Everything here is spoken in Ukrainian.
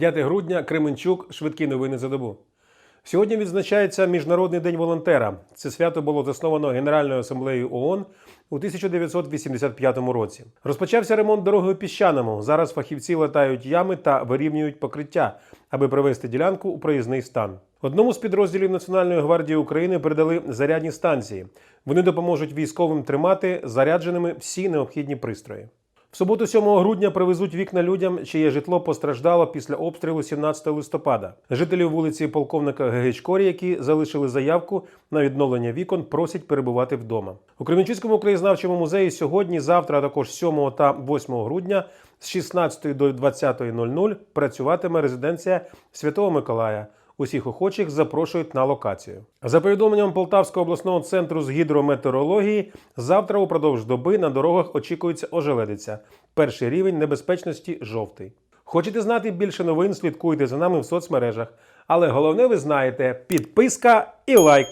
5 грудня Кременчук. Швидкі новини за добу. Сьогодні відзначається Міжнародний день волонтера. Це свято було засновано Генеральною асамблеєю ООН у 1985 році. Розпочався ремонт дороги у піщаному. Зараз фахівці латають ями та вирівнюють покриття, аби привести ділянку у проїзний стан. Одному з підрозділів Національної гвардії України передали зарядні станції. Вони допоможуть військовим тримати зарядженими всі необхідні пристрої. В суботу 7 грудня привезуть вікна людям, чиє житло постраждало після обстрілу 17 листопада. Жителі вулиці полковника Гегечкорі, які залишили заявку на відновлення вікон, просять перебувати вдома. У Кременчуцькому краєзнавчому музеї сьогодні, завтра, а також 7 та 8 грудня з 16 до 20.00 працюватиме резиденція Святого Миколая. Усіх охочих запрошують на локацію. За повідомленням Полтавського обласного центру з гідрометеорології, завтра упродовж доби на дорогах очікується ожеледиця. Перший рівень небезпечності жовтий. Хочете знати більше новин? Слідкуйте за нами в соцмережах. Але головне, ви знаєте, підписка і лайк.